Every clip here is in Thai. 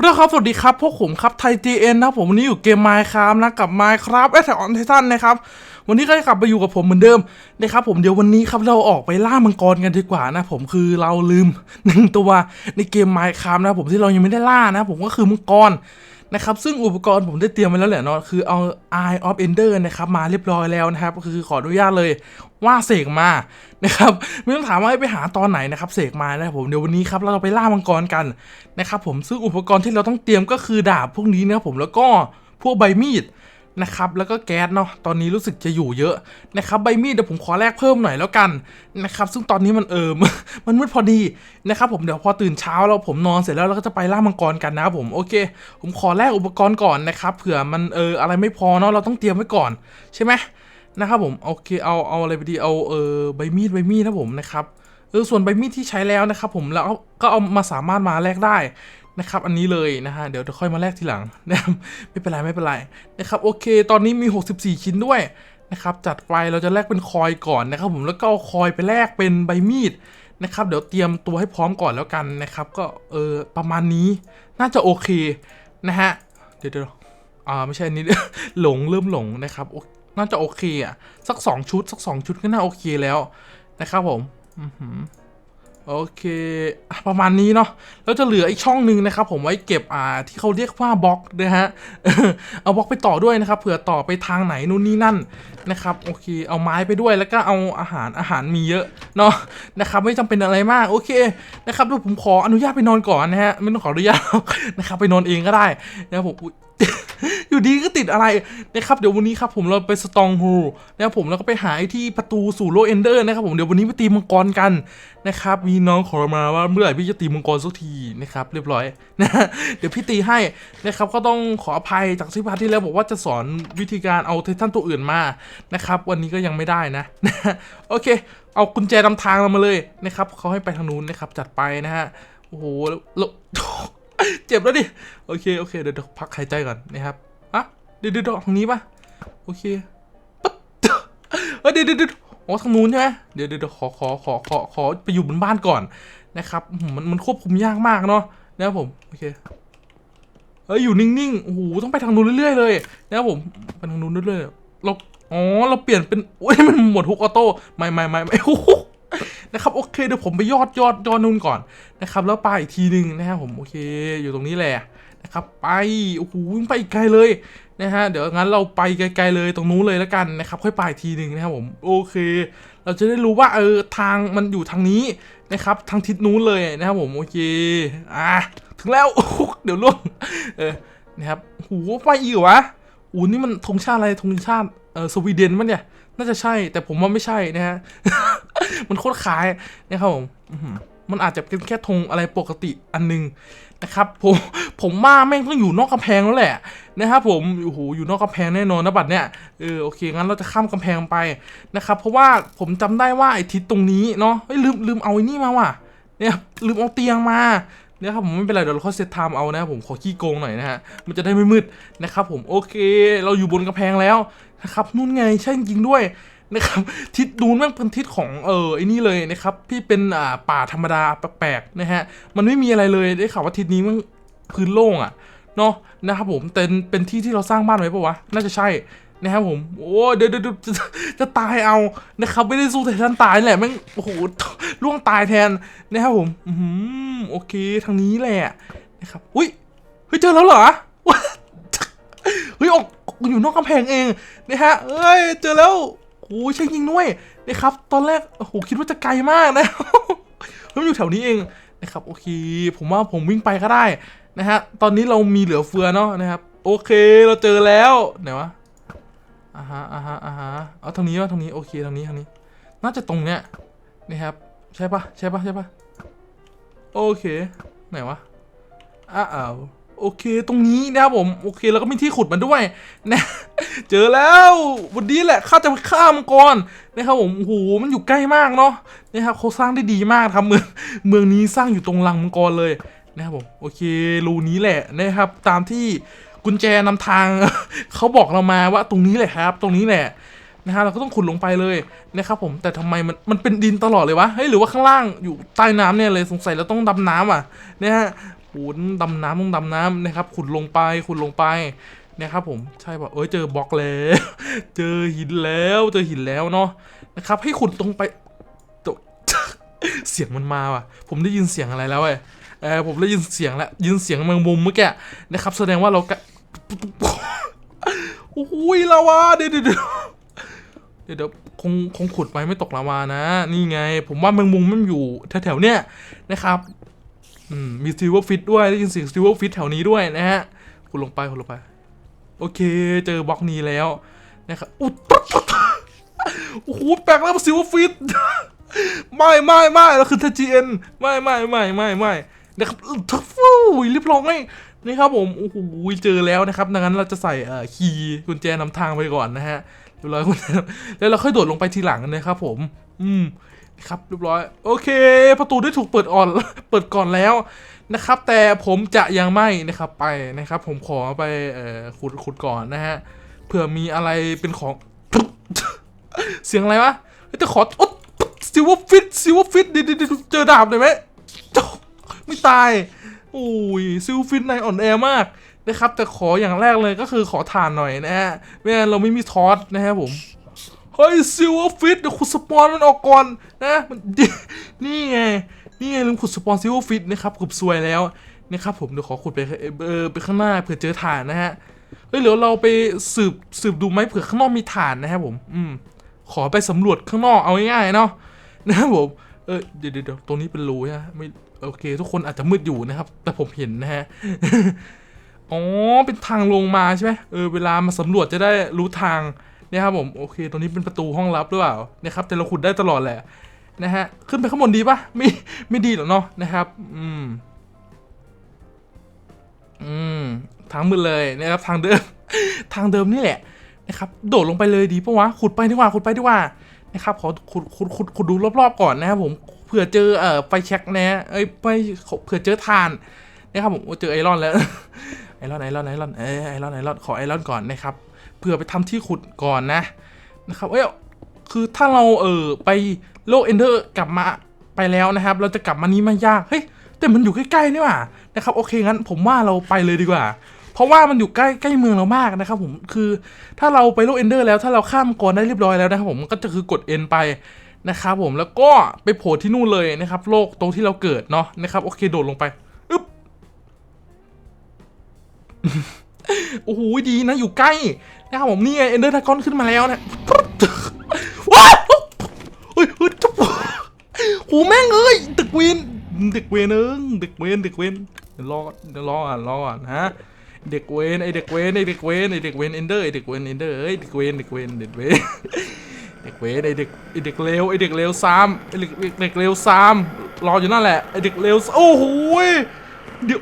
ขอโทษครับสวัสดีครับ พวกผมครับไทย GN นะครับผมวันนี้อยู่เกมไมค์ครับนะกับไมค์ครับแอสแทออนไททันนะครับวันนี้ก็จะกลับไปอยู่กับผมเหมือนเดิมนะครับผมเดี๋ยววันนี้ครับเราออกไปล่ามังกรกันดีกว่านะผมคือเราลืมหนึ่งตัวในเกมไมค์ครับนะผมที่เรายังไม่ได้ล่านะ ผมก็คือมังกร นะครับซึ่งอุปกรณ์ผมได้เตรียมไว้แล้วแหละเนาะคือเอา Eye of Ender นะครับมาเรียบร้อยแล้วนะครับก็คือขออนุญาตเลยว่าเสกมานะครับไม่ต้องถามว่าให้ไปหาตอนไหนนะครับเสกมานะครับผมเดี๋ยววันนี้ครับเราจะไปล่ามังกรกันนะครับผมซึ่งอุปกรณ์ที่เราต้องเตรียมก็คือดาบพวกนี้นะครับผมแล้วก็พวกใบมีด นะครับแล้วก็แก๊สเนาะตอนนี้รู้สึกจะอยู่เยอะนะครับใบมีดเดี๋ยวผมขอแลกเพิ่มหน่อยแล้วกันนะครับซึ่งตอนนี้มันเออมันมืดพอดีนะครับผมเดี๋ยวพอตื่นเช้าแล้วผมนอนเสร็จแล้วเราก็จะไปล่ามังกรกันนะครับผมโอเค ผมขอแลกอุปกรณ์ก่อนนะครับเผื่อมันเอออะไรไม่พอเนาะเราต้องเตรียมไว้ก่อนใช่ไหมนะครับผมโอเคเอาเอาอะไรไปดีเอาเออใบมีดใบมีดนะผมนะครับเออส่วนใบมีดที่ใช้แล้วนะครับผมแล้วก็เอามาสามารถมาแลกได้ นะครับ อันนี้เลยนะฮะ เดี๋ยวเดี๋ยวค่อยมาแลกทีหลังนะครับไม่เป็นไรไม่เป็นไรนะครับโอเค ตอนนี้มี 64 ชิ้นด้วยนะครับจัดไปเราจะแลกเป็นคอยก่อนนะครับผมแล้วก็เอาคอยไปแลกเป็นใบมีดนะครับเดี๋ยวเตรียมตัวให้พร้อมก่อนแล้วกันนะครับ ก็เออประมาณนี้น่าจะโอเคนะฮะเดี๋ยวเดี๋ยวอ่าไม่ใช่นี้หลงเริ่มหลงนะครับโอน่าจะโอเคอะสัก 2 ชุด สัก 2 ชุดก็น่าโอเคแล้วนะครับผมอือหือ โอเค ประมาณนี้เนาะแล้วจะเหลืออีกช่องหนึ่งนะครับ ผมไว้เก็บอ่าที่เขาเรียกว่าบล็อกนะฮะเอาบล็อกไปต่อด้วยนะครับเผื่อต่อไปทางไหนนู่นนี่นั่นนะครับโอเค เอาไม้ไปด้วยแล้วก็เอาอาหารอาหารมีเยอะเนาะนะครับ ไม่จำเป็นอะไรมากโอเคนะครับเดี๋ยวผมขออนุญาตไปนอนก่อนนะฮะไม่ต้องขออนุญาตนะครับไปนอนเองก็ได้นะครับผม อยู่ดีก็ติดอะไรนะครับเดี๋ยววันนี้ครับผมเราไปสตองฮูนะครับผมแล้วก็ไปหาไอ้ที่ประตูสู่โลกเอนเดอร์นะครับผมเดี๋ยววันนี้ไปตีมังกรกันนะครับมีน้องขอมาว่าเมื่อไหร่พี่จะตีมังกรสักทีนะครับเรียบร้อยนะเดี๋ยวพี่ตีให้นะครับก็ต้องขออภัยจากที่พาร์ทที่แล้วบอกว่าจะสอนวิธีการเอาไททันตัวอื่นมานะครับวันนี้ก็ยังไม่ได้นะโอเค เอากุญแจนำทางเรามาเลยนะครับเขาให้ไปทางนู้นนะครับจัดไปนะฮะโอ้โหแล้ว เจ็บแล้วดิ โอเค โอเค เดี๋ยวพักหายใจก่อนนะครับอะเดี๋ยวเดี๋ยวเดี๋ยวทางนี้ปะโอเคปั๊บเดี๋ยวเดี๋ยวเดี๋ยวอ๋อทางนู้นใช่ไหมเดี๋ยวเดี๋ยวขอขอขอขอขอไปอยู่บนบ้านก่อนนะครับ มันมันควบคุมยากมากเนาะนะครับผม โอเค เอ้ยอยู่นิ่งๆ โอ้โห ต้องไปทางนู้นเรื่อยๆเลยนะครับผม ไปทางนู้นเรื่อยๆ เรา อ๋อ เราเปลี่ยนเป็นโอ้ยมันหมดฮุกออโต้ ไม่ไม่ไม่ไม่โอ้โห นะครับโอเคเดี๋ยวผมไปยอดยอดยอดนู่นก่อนนะครับแล้วไปอีกทีหนึ่งนะครับผมโอเคอยู่ตรงนี้แหละนะครับไปโอ้โหไปอีกไกลเลยนะฮะเดี๋ยวงั้นเราไปไกลๆเลยตรงนู้นเลยแล้วกันนะครับค่อยไปอีกทีหนึ่งนะครับผมโอเค เราจะได้รู้ว่าเออทางมันอยู่ทางนี้นะครับทางทิศนู้นเลยนะครับผมโอเคอะถึงแล้วเดี๋ยวล่วงเออนะครับโหไปอีกเหรอวะอูนี่มันธงชาติอะไรธงชาติเออสวีเดนมั้ยเนี่ยน่าจะใช่แต่ผมว่าไม่ใช่นะฮะ มันโคตรคล้ายนะครับผมมันอาจจะเป็นแค่ธงอะไรปกติอันหนึงนะครับผมผมว่าแม่งต้องอยู่นอกกำแพงแล้วแหละนะครับผมโอ้โหอยู่นอกกำแพงแน่นอนนะบัดเนี่ยเออโอเคงั้นเราจะข้ามกำแพงไปนะครับเพราะว่าผมจำได้ว่าไอ้ทิศตรงนี้เนาะเฮ้ยลืมลืมเอาไอ้นี่มาว่ะเนี่ยลืมเอาเตียงมาเนี่ยครับผมไม่เป็นไรเดี๋ยวเราค่อยเซตไทม์เอานะครับผมขอขี้โกงหน่อยนะฮะมันจะได้ไม่มืดนะครับผมโอเค เราอยู่บนกำแพงแล้วนะครับนู่นไงใช่จริงด้วย นะครับทิศดูนแม่งเป็นทิศของเออไอ้นี่เลยนะครับที่เป็นอ่าป่าธรรมดาแปลกๆนะฮะมันไม่มีอะไรเลยได้ข่าวว่าทิศนี้มันพื้นโล่งอะเนาะนะครับผมเป็นเป็นที่ที่เราสร้างบ้านไว้ปะวะน่าจะใช่นะครับผม โอ้เดี๋ยวเดี๋ยวเดี๋ยวจะจะตายเอานะครับไม่ได้สู้แต่ท่านตายแหละแม่งโอ้โหล่วงตายแทนนะครับผมอืมโอเคทางนี้แหละนะครับอุ้ยเฮ้ยเจอแล้วเหรอเฮ้ยออกอยู่นอกกำแพงเองนะฮะเอ้ยเจอแล้ว โอ้ยใช่จริงด้วยนะครับ ตอนแรกโอ้โหคิดว่าจะไกลมากนะเฮ้ยมันอยู่แถวนี้เองนะครับโอเค ผมว่าผมวิ่งไปก็ได้นะฮะตอนนี้เรามีเหลือเฟือเนาะนะครับ โอเคเราเจอแล้วไหนวะอ่าฮะอ่าฮะอ่าฮะเอาทางนี้ว่าทางนี้โอเคทางนี้ทางนี้ น่าจะตรงเนี้ยนะครับ ใช่ปะใช่ปะใช่ปะโอเคไหนวะอ้าวโอเค ตรงนี้นะครับผม โอเค แล้วก็มีที่ขุดมันด้วยนะ เจอแล้ววันนี้แหละข้าจะไปฆ่ามังกรนะครับผมโอ้โหมันอยู่ใกล้มากเนาะนะครับเขาสร้างได้ดีมากครับเมืองเมืองนี้สร้างอยู่ตรงรังมังกรเลยนะครับผมโอเครูนี้แหละนะครับ ตามที่กุญแจนำทางเขาบอกเรามาว่าตรงนี้แหละครับ ตรงนี้แหละนะฮะเราก็ต้องขุดลงไปเลยนะครับผมแต่ทำไมมันมันเป็นดินตลอดเลยวะเฮ้ยหรือว่าข้างล่างอยู่ใต้น้ำเนี่ยเลยสงสัยเราต้องดำน้ำอะนะฮะขุนดำน้ำต้องดำน้ำนะครับ ขุดลงไปขุดลงไป นะครับผมใช่ป่ะเอ้ยเจอบล็อกแล้ว เจอหินแล้วเจอหินแล้วเนาะนะครับให้ขุดตรงไปตเสียงมันมาว่ะ ผมได้ยินเสียงอะไรแล้วเว้ยเออผมได้ยินเสียงแล้วยินเสียงแมงมุมเมื่อกี้นะครับ แสดงว่าเรากะโอ้ยลาวาเดี๋ยวเดี๋ยวเดี๋ยวคงคงขุดไปไม่ตกลาวานะ นี่ไง ผมว่าแมงมุมมันอยู่แถวๆเนี้ยนะครับอืมมีซิลเวอร์ฟิตด้วยได้ยินเสียงซิลเวอร์ฟิตแถวนี้ด้วยนะฮะขุดลงไปขุดลงไป โอเค เจอบล็อกนี้แล้วนะครับอุ๊ยปั๊บปั๊บปั๊บโอ้โหแปลกแล้วซิลเวอร์ฟิตไม่ไม่ไม่แล้วคือทจีเอ็นไม่ไม่ไม่ไม่ไม่นะครับทัฟฟูรียบร้อยนี่ครับผมโอ้โหเจอแล้วนะครับดังนั้นเราจะใส่เอ่อคีย์กุญแจนำทางไปก่อนนะฮะเรียบร้อยกุญแจแล้วเราค่อยโดดลงไปทีหลังนะครับผม อืม ครับเรียบร้อย โอเค ประตูได้ถูกเปิดอ่อน เปิดก่อนแล้วนะครับ แต่ผมจะยังไม่นะครับไปนะครับ ผมขอไปออขุดขุดก่อนนะฮะเผื่อมีอะไรเป็นของ เสียงอะไรวะเฮ้ยแต่ขออซิลเวอร์ฟิตซิลเวอร์ฟิตดิดิเจอดาบเลยไหมไม่ตายโอ้ยซิลเวฟิตในอ่อนแอมากนะครับ แต่ขออย่างแรกเลยก็คือขอทานหน่อยนะฮะไม่งั้นเราไม่มีทอสนะครับผม เฮ้ยซิลเวอร์ฟิตเดี๋ยวขุดสปอนมันออกก่อนนะมันนี่ไงนี่ไงลืมขุดสปอนซิลเวอร์ฟิตนะครับขุดซวยแล้วนะครับผมเดี๋ยวขอขุดไปเออไปข้างหน้าเผื่อเจอฐานนะฮะเฮ้ยเดี๋ยวเราไปสืบสืบดูไหมเผื่อข้างนอกมีฐานนะครับผมอืมขอไปสำรวจข้างนอกเอาง่ายๆเนาะนะครับผมเออเดี๋ยวเดี๋ยวเดี๋ยวตรงนี้เป็นรูใช่ไหมไม่โอเค ทุกคนอาจจะมืดอยู่นะครับ แต่ผมเห็นนะฮะอ๋อเป็นทางลงมาใช่ไหมเออเวลามาสำรวจจะได้รู้ทาง เนี่ยครับผมโอเคตรงนี้เป็นประตูห้องลับหรือเปล่านะครับแต่เราขุดได้ตลอดแหละนะฮะขึ้นไปข้างบนดีปะไม่ไม่ดีหรอกเนาะนะครับ อืม อืมทางมืดเลยนะครับทางเดิม ทางเดิมนี่แหละนะครับโดดลงไปเลยดีปะวะขุดไปดีกว่าขุดไปดีกว่านะครับขอขุดขุดขุดขุดดูรอบๆก่อนนะครับผมเผื่อเจอเอ่อไฟแช็กนะเอ้ยไปเผื่อเจอทานนะครับผมเจอไอรอนแล้วไอรอนไอรอนไอรอนเอ้ไอรอนไอรอนขอไอรอนก่อนนะครับ เผื่อไปทำที่ขุดก่อนนะนะครับเอ้ยคือถ้าเราเออไปโลกเอนเดอร์กลับมาไปแล้วนะครับ เราจะกลับมานี้ไม่ยากเฮ้ยแต่มันอยู่ใกล้ๆนี่หว่านะครับโอเคงั้นผมว่าเราไปเลยดีกว่า เพราะว่ามันอยู่ใกล้ใกล้เมืองเรามากนะครับผมคือถ้าเราไปโลกเอนเดอร์แล้วถ้าเราข้ามก่อนได้เรียบร้อยแล้วนะครับผมก็จะคือกด N ไปนะครับผมแล้วก็ไปโผล่ที่นู่นเลยนะครับ โลกตรงที่เราเกิดเนาะนะครับโอเคโดดลงไปอึ๊บ โอ้โหดีนะอยู่ใกล้นะครับผมนี่ไงเอนเดอร์ทากอนขึ้นมาแล้วนะว้าวเฮ้ยเฮ้ยจุ๊บโหแม่งเอ้ยตึกเวนเด็กเวนเอิงเด็กเวนเด็กเวนรอเดี๋ยวรออะรออะฮะเด็กเวนไอเด็กเวนไอเด็กเวนไอเด็กเวนเอนเดอร์ไอเด็กเวนเอนเดอร์เอ้ยเด็กเวนเด็กเวนเด็กเวนเด็กเวนไอเด็กไอเด็กเลวไอเด็กเลวซ้ำไอเด็กเด็กเลวซ้ำรออยู่นั่นแหละไอเด็กเลวโอ้โห เดี๋ยว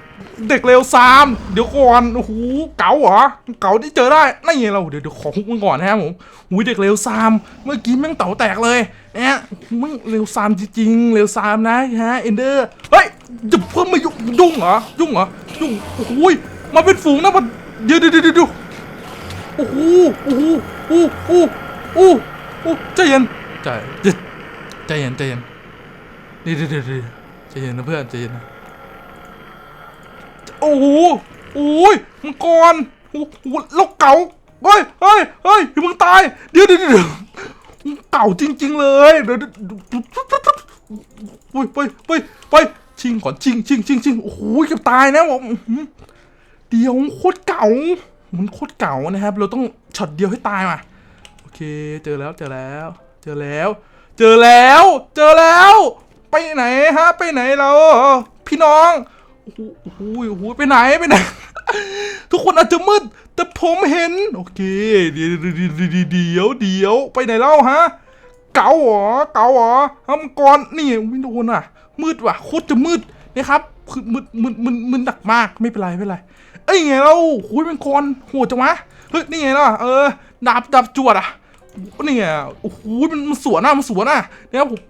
เด็กเลวซ้ำเดี๋ยวก่อนโอ้โหเก๋าเหรอเก๋าที่เจอได้นั่นไงเราเดี๋ยวเดี๋ยวขอฮุกมันก่อนนะครับผมหูยเด็กเลวซ้ำเมื่อกี้แม่งเต๋าแตกเลยเนี่ยมึงเลวซ้ำจริงๆเลวซ้ำนะฮะเอนเดอร์เฮ้ยจะเพิ่มมายุ่งยุ่งเหรอยุ่งเหรอยุ่งโอ้โหยมาเป็นฝูงนะมันเดี๋ยวเดี๋ยวเดี๋ยวเดี๋ยวโอ้โหโอ้โหโอ้โหโอ้โหใจเย็นใจเย็นใจเย็นใจเย็นเดี๋ยวเดี๋ยวเดี๋ยวใจเย็นนะเพื่อนใจเย็นนะ อ้โหโอ้ยมังกรโอ้โหล้วเก่าเฮ้ยเฮ้ยเฮ้ยอย่าเพิ่งตายเดี๋ยวเดี๋ยวเดี๋ยวเก่าจริง ๆ เลยเดี๋ยวเดี๋ยวไปไปไปไปชิงก่อนชิงชิงชิงชิงโอ้โหเกือบตายนะผมเดี๋ยวโคตรเก่ามันโคตรเก่านะครับ เราต้องช็อตเดียวให้ตายมาโอเคเจอแล้วเจอแล้ว เจอแล้ว เจอแล้ว เจอแล้ว ไปไหนฮะ ไปไหนเราพี่น้อง โอ้โหโอ้โหโอ้โหไปไหนไปไหน ทุกคนอาจจะมืด แต่ผมเห็น โอเค เดี๋ยวเดี๋ยวเดี๋ยวเดี๋ยวไปไหนเล่าฮะ เก๋าหรอเก๋าหรอทำก่อนนี่ไม่โดนอะ มืดว่ะโคตรจะมืดนะครับคือมืดมืดมืดมืดหนักมากไม่เป็นไรไม่เป็นไรเอ้ยไงเราโอ้ยเป็นคนโหดจังวะเฮ้ยนี่ไงล่ะเออดาบดาบจวดอะนี่ไงโอ้โหมันมันสวนอะมันสวนอะนะครับผม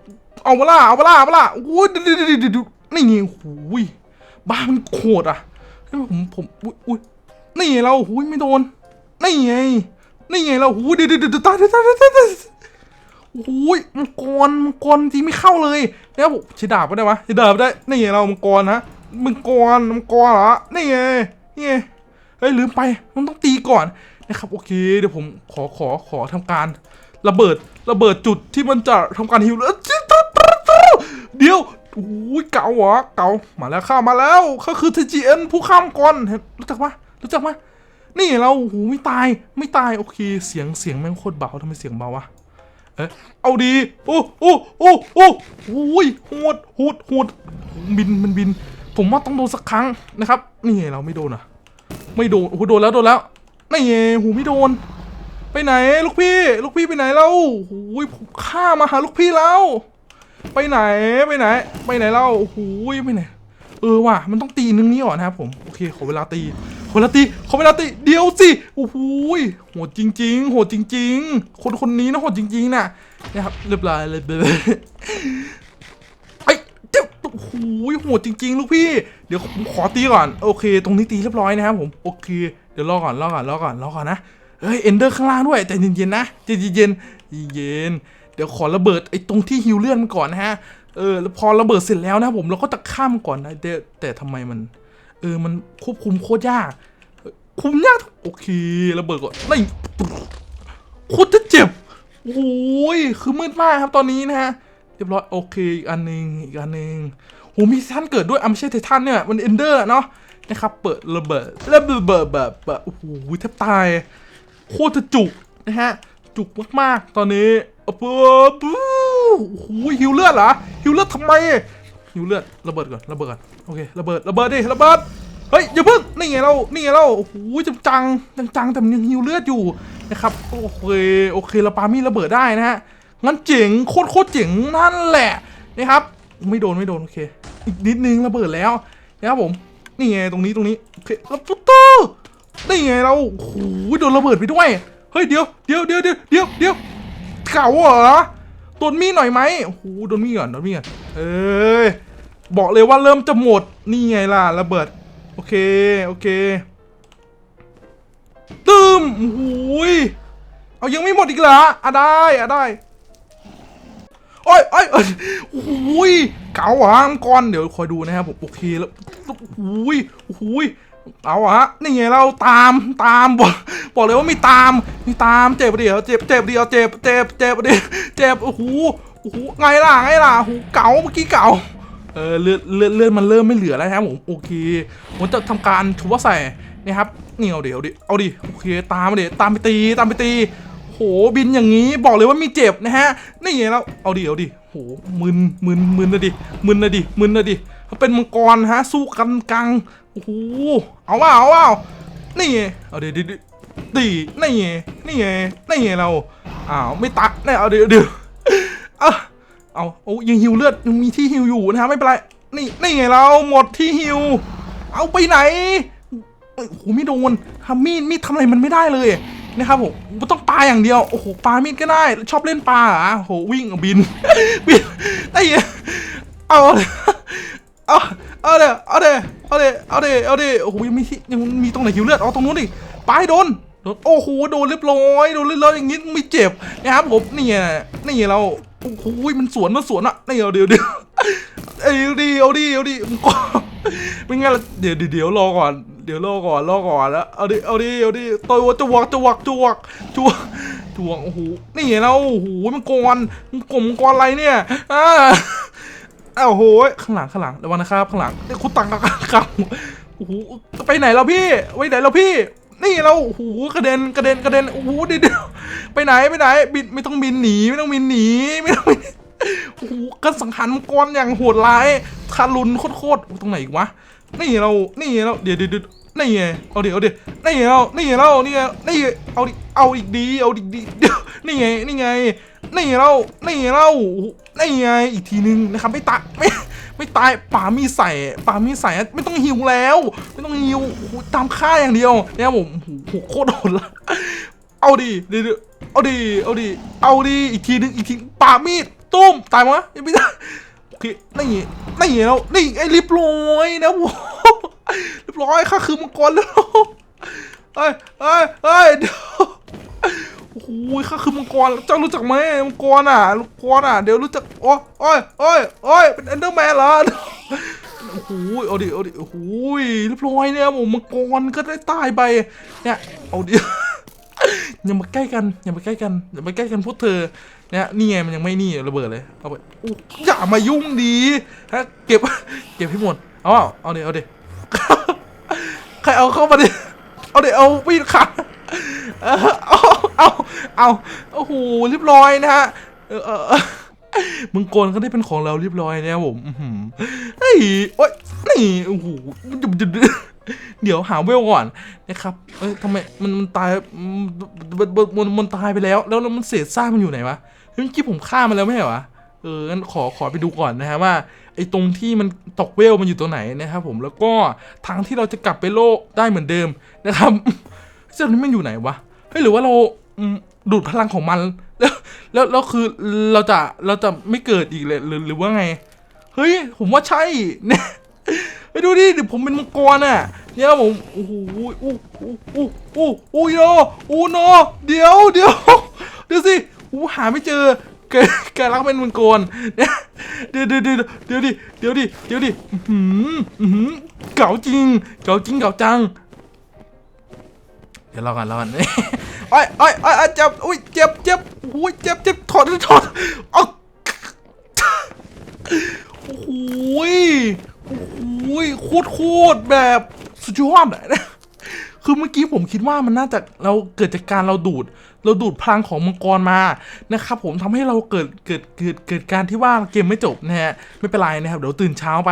เอามาล่าเอามาล่าเอามาล่าโอ้ยดูดูดูดูดูนี่ไงโอ้โห บ้ามันโหดอะเฮ้ยผมผมอุ้ยอุ้ยนี่ไงเราโอ้ยไม่โดน นี่ไง นี่ไงเราโอ้ยเดี๋ยวเดี๋ยวเดี๋ยวตายตายตายตายตายโอ้ยมังกรมังกรจริงไม่เข้าเลยแล้วผมใช้ดาบก็ได้วะใช้ดาบได้ นี่ไงเรามังกรนะมังกรมังกรเหรอ นี่ไง นี่ไง เฮ้ยลืมไป มันต้องตีก่อนนะครับโอเคเดี๋ยวผมขอขอขอทำการระเบิดระเบิดจุดที่มันจะทำการฮิวแล้วเดี๋ยว อ้ยเก่าเหรอเก่ามาแล้วข้ามาแล้วก็คือ TGN ผู้ข้ามก่อนเห็นรู้จักปะรู้จักปะนี่เราโอ้ไม่ตายไม่ตายโอเค เสียงเสียงแม่งโคตรเบาทำไมเสียงเบาวะเอ๊ะเอาดีโอ้โอ้โอ้โอ้โอ้ยหดหดหดบินมันบิน ผมว่าต้องโดนสักครั้งนะครับ นี่เราไม่โดนอะ ไม่โดนโอ้โหโดนแล้วโดนแล้วนี่หูไม่โดน ไปไหนลูกพี่ ลูกพี่ไปไหนแล้วโอ้ยผมฆ่ามาหาลูกพี่แล้ว ไปไหนไปไหน ไปไหนเล่าโอ้โหไปไหนเออว่ะมันต้องตีนึงนี้ก่อนนะครับผมโอเคขอเวลาตีขอเวลาตีขอเวลาตีเดียวสิโอ้โหยโหดจริง ๆ โหดจริง ๆ คนคนนี้นะโหดจริงๆนะนะครับเรียบร้อยเลยไอ้เจ้าโอ้โหยโหดจริง ๆ ลูกพี่เดี๋ยวผมขอตีก่อนโอเค ตรงนี้ตีเรียบร้อยนะครับผมโอเคเดี๋ยวรอก่อนรอก่อนรอก่อนรอก่อนนะเฮ้ยเอนเดอร์ข้างล่างด้วยแต่เย็นๆนะใจเย็นๆ เย็น เดี๋ยวขอระเบิดไอ้ตรงที่ฮิวเลื่อนมันก่อนนะฮะ เออแล้วพอระเบิดเสร็จแล้วนะผมเราก็จะข้ามก่อนนะแต่แต่ทำไมมัน เออมันควบคุมโคตรยาก คุมยากโอเคระเบิดก่อนไม่โคตรจะเจ็บโอ้ยคือมืดมากครับตอนนี้นะฮะเรียบร้อยโอเคอีกอันหนึ่งอีกอันหนึ่งโหมีททันเกิดด้วยอะไม่ใช่ไททันเนี่ยมันเอนเดอร์เนาะนะครับเปิดระเบิดระเบิดเบิดแบบแบบโอ้โหแทบตายโคตรจะจุกนะฮะ จุกมากๆ ตอนนี้โอ้โหโอ้หหิวเลือดเหรอหิวเลือดทำไมหิวเลือดระเบิดก่อนระเบิดก่อนโอเคระเบิดระเบิดดิระเบิดเฮ้ยอย่าเพิ่งนี่ไงเรานี่ไงเราโอ้โหจังจังจังจังแต่มันยังหิวเลือดอยู่นะครับโอเคโอเคเราปามีระเบิดได้นะฮะงั้นเจ๋งโคตรโคตรเจ๋งนั่นแหละนะครับไม่โดนไม่โดนโอเคอีกนิดนึงระเบิดแล้วนะครับผมนี่ไงตรงนี้ตรงนี้โอเคแล้วปุ๊บตู้นี่ไงเราโอ้โหโดนระเบิดไปด้วย ฮ้ยเดี๋ยวเดี๋ยวเดี๋ยวเดี๋ยวเดี๋ยวเดี๋ยวเก่าเหรอโดนมีหน่อยไหมโอ้โหโดนมีก่อนโดนมีก่อนเอ้ยบอกเลยว่าเริ่มจะหมดนี่ไงล่ะระเบิดโอเคโอเคตึมโอ้โหยเอายังไม่หมดอีกเหรออะได้อะได้โอ้ยโอ้ยอ้ยโอ้โหยเก่าอะมังกรเดี๋ยวคอยดูนะครับผมโอเคแล้วโอ้โหยโอ้โหย เอาอะฮะนี่ไงเราตามตามบอกบอกเลยว่ามีตามมีตามเจ็บเดียวเจ็บเจ็บเดียวเจ็บเจ็บเจ็บเดียวเจ็บโอ้โหโอ้โหไงล่ะไงล่ะโอ้เก่าเมื่อกี้เก่าเออเลือดเลือดเลือดมันเริ่มไม่เหลือแล้วครับผมโอเคผมจะทำการชัวใส่นะครับนี่เอาเดี๋ยวดิเอาดิโอเคตามเดี๋ยวตามไปตีตามไปตีโหบินอย่างนี้บอกเลยว่ามีเจ็บนะฮะนี่ไงแล้วเอาดิเอาดิโหมึนมึนมึนนะดิมึนนะดิมึนนะดิ เขาเป็นมังกรฮะสู้กันกลางโอ้โหเอาว่าเอาว่านี่เอาเดี๋ยวเดี๋ยวดีนี่นี่นี่ไงเราอ้าวไม่ตัดเนี่ยเอาเดี๋ยวเดี๋ยวเอาเอาโอ้ยังหิวเลือดยังมีที่หิวอยู่นะฮะไม่เป็นไรนี่นี่ไงเราหมดที่หิว เอาไปไหนโอ้โหไม่โดนทำมีดมีดทำอะไรมันไม่ได้เลยนะครับผมมันต้องปลาอย่างเดียวโอ้โหปลามีดก็ได้ ชอบเล่นปลาอะโหวิ่งบินบินไอ้เหี้ยเอา เอาเอาเด้เอาเด้เอาเด้เอาเด้เอาเด้โอ้โหยังมีที่ยังมีตรงไหนหิวเลือดเอาตรงนู้นดิไปโดนโดนโอ้โหโดนเรียบร้อยโดนเรียบร้อยอย่างงี้ไม่เจ็บนะครับผมนี่ไงนี่ไงเราโอ้โหมันสวนมันสวนอะนี่เอาเดี๋ยวเดี๋ยวเอาดิเอาดิเอาดิมึงก็เป็นไงล่ะเดี๋ยวเดี๋ยวรอก่อนเดี๋ยวรอก่อนรอก่อนแล้วเอาดิเอาดิเอาดิตัวจวกจวกจวกจวกจวกโอ้โหนี่ไงเราโอ้โหมันกรมันกลมกรอะไรเนี่ยอ่า อ้าวโหยข้างหลังข้างหลังระวังนะครับ ข้างหลังคุณตังครับโอ้โหไปไหนเราพี่ไปไหนเราพี่ นี่เราโอ้โหกระเด็นกระเด็นกระเด็นโอ้โหเดี๋ยวไปไหนไปไหนบินไม่ต้องบินหนีไม่ต้องบินหนีไม่ต้องบินโอ้โหกันสังหารมังกรอย่างโหดร้ายคารุนโคตรๆตรงไหนอีกวะนี่เรานี่เราเดี๋ยวเดี๋ยวนี่ไงเอาดิเอาดินี่เรานี่เรานี่ไงนี่เอาดิเอาอีกดีเอาดีเดี๋ยวนี่ไงนี่ไง นี่เรานี่เรานี่ไงอีกทีนึงนะครับไม่ตายไม่ไม่ตายป่ามีใส่ป่ามีใส่ไม่ต้องหิวแล้ว ไม่ต้องหิวตามค่าอย่างเดียวเนี่ยผมโอ้โหโคตรโหดละเอาดิเดี๋ยวเอาดิเอาดิเอาดิอีกทีนึงอีกทีป่ามีดตุ้มตายมั้ยยังไม่ได้โอเคนี่นี่แล้วนี่ไอ้รีบร้อยนะโว้เรียบร้อยข้าคือมังกรแล้วเอ้ยเอ้ยเอ้ยเดี๋ยว โอ้โหข้าคือมังกรเจ้ารู้จักไหมมังกรอะมังกรอะเดี๋ยวรู้จักโอ้ยโอ้ยโอ้ยโอ้ยเป็นเอนเดอร์แมนเหรอโอ้โหโอ้โหเอาดิเอาดิโอ้โหเรียบร้อยเนี่ยผมมังกรก็ได้ตายไปเนี่ยเอาดิอย่ามาใกล้กันอย่ามาใกล้กันอย่ามาใกล้กันพวกเธอเนี่ยนี่ไงมันยังไม่นี่ระเบิดเลยเอาไปอู้อย่ามายุ่งดีฮะเก็บเก็บให้หมดเอาเปล่าเอาดิเอาดิใครเอาเข้ามาดิเอาดิเอาปีนขาเออเอา เอาเอาโอ้โหเรียบร้อยนะฮะเออเออมังกรก็ได้เป็นของเราเรียบร้อยนะครับผมเฮ้ยโอ๊ยนี่โอ้โหเดี๋ยวหาเวลก่อนนะครับ เอ้ยทำไมมันมันตายมันมันมันตายไปแล้วแล้ว แล้วมันเศษซากมันอยู่ไหนวะเฮ้ยเมื่อกี้ผมฆ่ามันแล้วไม่ใช่เหรอเอองั้นขอขอไปดูก่อนนะฮะว่าไอ้ตรงที่มันตกเวลมันอยู่ตรงไหนนะครับผมแล้วก็ทางที่เราจะกลับไปโลกได้เหมือนเดิมนะครับเจ้านี้มันอยู่ไหนวะเฮ้ยหรือว่าเรา ดูดพลังของมัน แล้วแล้วแล้วคือเราจะเราจะไม่เกิดอีกเลยหรือหรือว่าไง เฮ้ย ผมว่าใช่เนี่ยไปดูดิเดี๋ยวผมเป็นมังกรอะ เนี่ยผมโอ้โหอู้อู้อู้อู้อู้โยอู้โนเดี๋ยวเดี๋ยวเดี๋ยวสิอู้หาไม่เจอแกแกรักเป็นมังกรเนี่ยเดี๋ยวเดี๋ยวเดี๋ยวเดี๋ยวดิเดี๋ยวดิเดี๋ยวดิหืออื้อหือเก่าจริงเก่าจริงเก่าจัง ดี๋ยวรอก่อนรอก่อนโอ้ยโอ้ยโอ้ยโอ้ยเจ็บอุ้ยเจ็บเจ็บอุ้ยเจ็บเจ็บถอดถอดเอาโอ้โหยโอ้โหยโคตรโคตรแบบสุดยอดอะคือเมื่อกี้ผมคิดว่ามันน่าจะเราเกิดจากการเราดูด เราดูดพลังของมังกรมานะครับผมทำให้เราเกิดเกิดเกิดเกิดการที่ว่าเกมไม่จบนะฮะไม่เป็นไรนะครับเดี๋ยวตื่นเช้าไป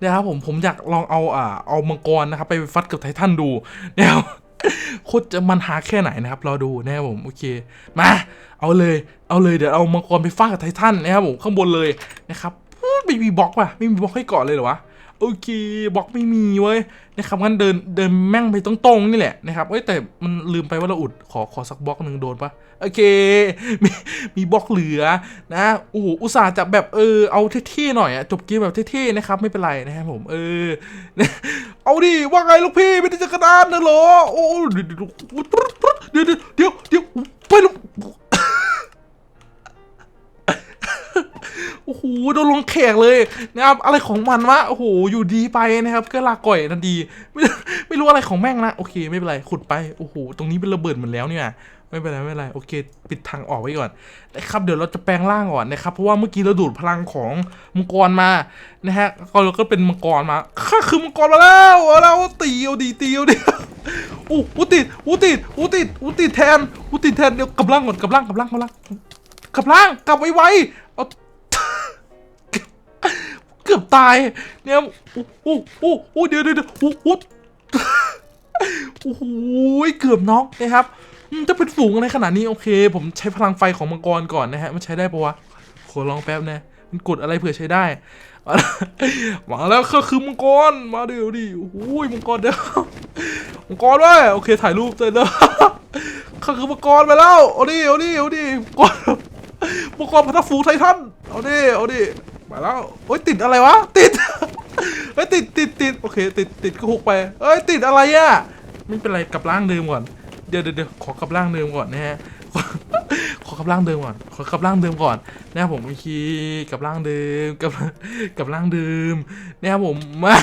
นะครับผมผมอยากลองเอาอ่าเอามังกรนะครับไปฟัดกับไททันดูนะครับ โคตรจะมันหาแค่ไหนนะครับ รอดูนะครับผมโอเค มา เอาเลย เอาเลยเดี๋ยวเอามังกรไปฟาดกับไททันนะครับผมข้างบนเลยนะครับไม่มีบล็อกป่ะไม่มีบล็อกให้เกาะเลยเหรอวะ โอเคบล็อกไม่มีเว้ยนะครับงั้นเดินเดินแม่งไปตรงๆนี่แหละนะครับเอ้ยแต่มันลืมไปว่าเราอุดขอขอสักบล็อกหนึ่งโดนปะโอเคมีมีบล็อกเหลือนะโอ้โหอุตส่าห์จะแบบเออเอาเท่ๆหน่อยอะจบเกมแบบเท่ๆนะครับไม่เป็นไรนะครับผมเออเอาดิว่าไงลูกพี่ไม่ได้จะกระดานนะเหรอโอ้เดี๋ยวเดี๋ยวเดี๋ยวเดี๋ยวเดี๋ยวไปล้ว โอ้โหโดนลงแขกเลยนะครับอะไรของมันวะโอ้โหอยู่ดีไปนะครับก็ลาก่อยทันทีไม่ไม่รู้อะไรของแม่งนะโอเคไม่เป็นไรขุดไปโอ้โหตรงนี้เป็นระเบิดหมดแล้วเนี่ยไม่เป็นไรไม่เป็นไรโอเค ปิดทางออกไว้ก่อนนะครับเดี๋ยวเราจะแปลงร่างก่อนนะครับเพราะว่าเมื่อกี้เราดูดพลังของมังกรมานะฮะก็เราก็เป็นมังกรมาข้าคือมังกรมาแล้วเอาแล้วตีเอาดีตีเอาดีอู้อูติดอูติดอูติดอูติดแทนอูติดแทนเดี๋ยวกลับร่างก่อนกลับร่างกลับร่างกลับร่างกลับร่างกลับไวๆ เกือบตายเนี่ยโอ้โอ้โอ้โอ้เดี๋ยวเดี๋ยวโอ้โอ้โอ้โหเกือบน็อกนะครับอืมจะเป็นฝูงอะไรขนาดนี้โอเค ผมใช้พลังไฟของมังกรก่อนนะฮะมันใช้ได้ปะวะขอลองแป๊บนะมันกดอะไรเผื่อใช้ได้มาแล้วก็คือมังกรมาเดี๋ยวดิโอ้โหมังกรเดี๋ยวมังกรด้วยโอเคถ่ายรูปเสร็จแล้วก็คือมังกรไปแล้วเอาดิเอาดิเอาดิมังกรมังกรพัทฟูไททันเอาดิเอาดิ มาแล้วโอ้ยติดอะไรวะ ติดเฮ้ยติดติดติดโอเค ติดติดก็หุกไปเอ้ยติดอะไรอะไม่เป็นไรกลับร่างเดิมก่อนเดี๋ยวเดี๋ยวขอกลับร่างเดิมก่อนนะฮะขอกลับร่างเดิมก่อนขอกลับร่างเดิมก่อนนะครับผมโอเคกลับร่างเดิมกลับกลับร่างเดิมนะครับผมมา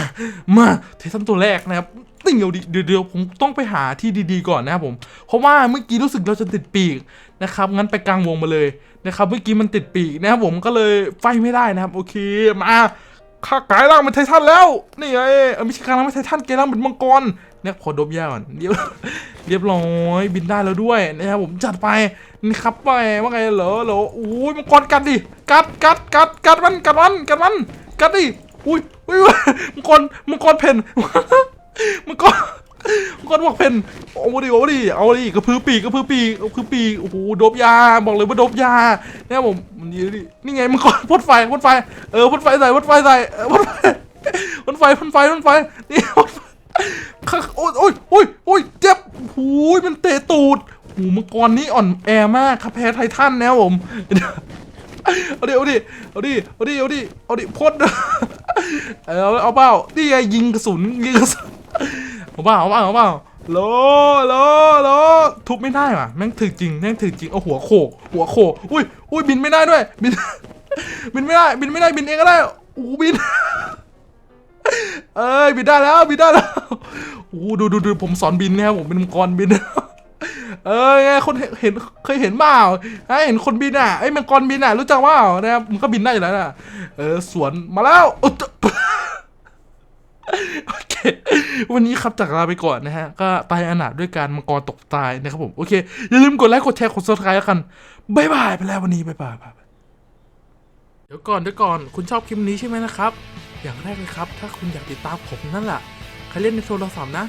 มาเททันตัวแรกนะครับติ่งเดี๋ยวเดี๋ยวผมต้องไปหาที่ดีๆก่อนนะครับผมเพราะว่าเมื่อกี้รู้สึกเราจะติดปีกนะครับงั้นไปกลางวงมาเลย นะครับเมื่อกี้มันติดปีกนะครับผมก็เลยไฟไม่ได้นะครับ โอเคมาข้ากายร่างเป็นไททันแล้วนี่ไงเออไม่ใช่กายร่างเป็นไททันกายร่างเป็นมังกรเนี่ยขอดบยาก่อนเดี๋ยวเรียบร้อยบินได้แล้วด้วยนะครับผมจัดไปนี่ครับว่าไงว่าไงเหรอเหรอโอ้ยมังกรกัดดิกัดกัดกัดกัดมันกัดมันกัดมันกัดดิอุ้ยอุ้ยอุ้ยมังกรมังกรเพนมังกร มังกรบอกเพนโอ้ดิโอ้ดิเอาดิกระพือปีกกระพือปีกกระพือปีกโอ้โหดบยาบอกเลยว่าดบยาเนี่ยผมมันนี่ดินี่ไงมังกรพ่นไฟพ่นไฟเออพ่นไฟใส่พ่นไฟใส่พ่นไฟพ่นไฟพ่นไฟพ่นไฟนี่พ่นไฟค่ะโอ้ยโอ้ยโอ้ยโอ้ยเจ็บหูยมันเตะตูดหูมังกรนี้อ่อนแอมากครับแพ้ไททันแล้วผมเอาดิเอาดิเอาดิเอาดิเอาดิเอาดิพ่นเอาเอาเปล่านี่ไงยิงกระสุนยิงกระสุน เอาเปล่าเอาเปล่าเอาเปล่าโลโลโลทุบไม่ได้ว่ะแม่งถึกจริงแม่งถึกจริงเอาหัวโขกหัวโขกอุ้ยอุ้ยบินไม่ได้ด้วยบิน บินไม่ได้ บินไม่ได้บินเองก็ได้อู้บิน เอ้ยบินได้แล้วบินได้แล้วโอ้ดูดูดูผมสอนบินนะครับผมเป็นมังกรบินเอ้ยไงคนเห็นเคยเห็นเปล่าไอเห็นคนบินอะไอ้มังกรบินอะรู้จักเปล่านะครับมันก็บินได้อยู่แล้วนะเออสวนมาแล้วอ โอเค วันนี้ครับจากลาไปก่อนนะฮะ ก็ตายอนาถด้วยการมังกรตกตายนะครับผม โอเค อย่าลืมกดไลค์กดแชร์กด subscribe แล้วกันบายบายไปแล้ววันนี้บายบายบายบเดี๋ยวก่อนเดี๋ยวก่อน คุณชอบคลิปนี้ใช่ไหมนะครับ อย่างแรกเลยครับ ถ้าคุณอยากติดตามผมนั่นแหละใครเล่นในโทรศัพท์นะ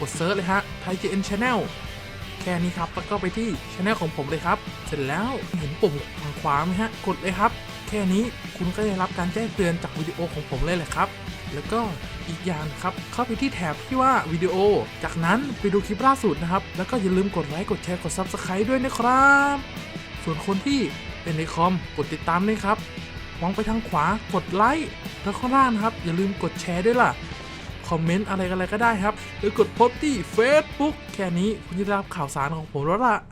กดเซิร์ชเลยฮะไทย GN Channel แค่นี้ครับ แล้วก็ไปที่ช anel ของผมเลยครับ เสร็จแล้วเห็นปุ่มทางขวาไหมฮะ กดเลยครับ แค่นี้คุณก็ได้รับการแจ้งเตือนจากวิดีโอของผมเลยแหละครับ แล้วก็ อีกอย่างครับ เข้าไปที่แถบที่ว่าวิดีโอ จากนั้นไปดูคลิปล่าสุดนะครับ แล้วก็อย่าลืมกดไลค์ กดแชร์ กด Subscribe ด้วยนะครับ ส่วนคนที่เป็นในคอมกดติดตามด้วยครับ มองไปทางขวากดไลค์แล้วข้างล่างนะครับ อย่าลืมกดแชร์ด้วยล่ะ คอมเมนต์อะไรกันอะไรก็ได้ครับ หรือกดโพสต์ที่ Facebook แค่นี้คุณจะได้รับข่าวสารของผมแล้วล่ะ